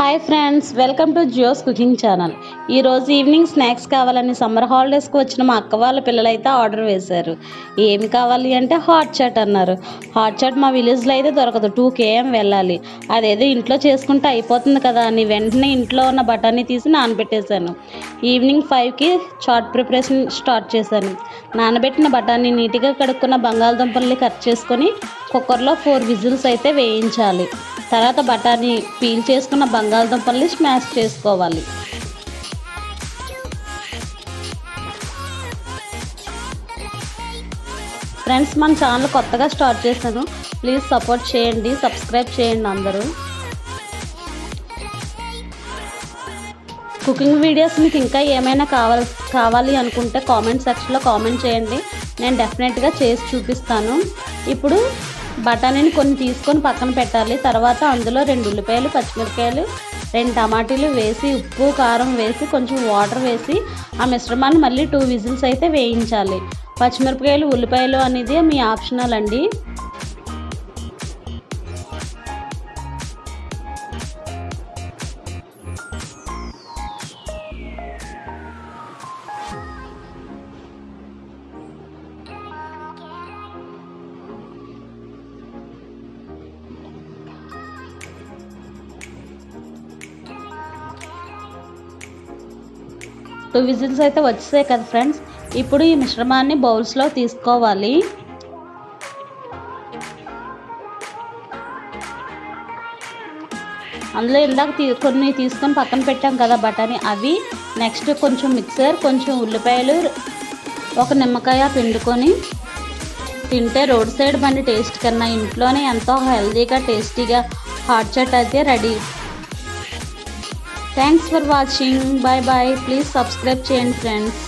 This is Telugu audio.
హాయ్ ఫ్రెండ్స్ వెల్కమ్ టు జియోస్ కుకింగ్ ఛానల్ ఈరోజు ఈవినింగ్ స్నాక్స్ కావాలని సమ్మర్ హాలిడేస్కి వచ్చిన మా అక్క వాళ్ళ పిల్లలైతే ఆర్డర్ వేశారు. ఏమి కావాలి అంటే హాట్ చాట్ అన్నారు. హాట్ చాట్ మా విలేజ్లో అయితే దొరకదు టూ కేఎం వెళ్ళాలి. అదేదో ఇంట్లో చేసుకుంటే అయిపోతుంది కదా అని వెంటనే ఇంట్లో ఉన్న బఠానీ తీసి నానబెట్టేశాను. ఈవినింగ్ ఫైవ్కి చాట్ ప్రిపరేషన్ స్టార్ట్ చేశాను. నానబెట్టిన బఠానీ నీట్గా కడుక్కున్న బంగాళదుంపల్ని కట్ చేసుకొని కుక్కర్లో ఫోర్ విజిల్స్ అయితే వేయించాలి. తర్వాత బఠానీ పీల్ చేసుకున్న బంగాళదుంపల్ని స్మాష్ చేసుకోవాలి. ఫ్రెండ్స్ మన ఛానల్ కొత్తగా స్టార్ట్ చేశాను ప్లీజ్ సపోర్ట్ చేయండి సబ్స్క్రైబ్ చేయండి అందరూ. కుకింగ్ వీడియోస్ మీకు ఇంకా ఏమైనా కావాలి కావాలి అనుకుంటే కామెంట్ సెక్షన్లో కామెంట్ చేయండి. నేను డెఫినెట్గా చేసి చూపిస్తాను. ఇప్పుడు బఠానీని కొన్ని తీసుకొని పక్కన పెట్టాలి. తర్వాత అందులో రెండు ఉల్లిపాయలు పచ్చిమిరపకాయలు రెండు టమాటీలు వేసి ఉప్పు కారం వేసి కొంచెం వాటర్ వేసి ఆ మిశ్రమాన్ని మళ్ళీ టూ విజిల్స్ అయితే వేయించాలి. పచ్చిమిరపకాయలు ఉల్లిపాయలు అనేది మీ ఆప్షనల్ అండి. టూ విజిల్స్ అయితే వచ్చేసాయి కదా ఫ్రెండ్స్. ఇప్పుడు ఈ మిశ్రమాన్ని బౌల్స్లో తీసుకోవాలి. అందులో ఇందాక తీ కొన్ని తీసుకొని పక్కన పెట్టాం కదా బఠానీ. అవి నెక్స్ట్ కొంచెం మిక్సర్ కొంచెం ఉల్లిపాయలు ఒక నిమ్మకాయ పిండుకొని తింటే రోడ్ సైడ్ బండి టేస్ట్ కన్నా ఇంట్లోనే ఎంతో హెల్తీగా టేస్టీగా హాట్ చాట్ అయితే ready. Thanks for watching bye bye please subscribe చేయండి ఫ్రెండ్స్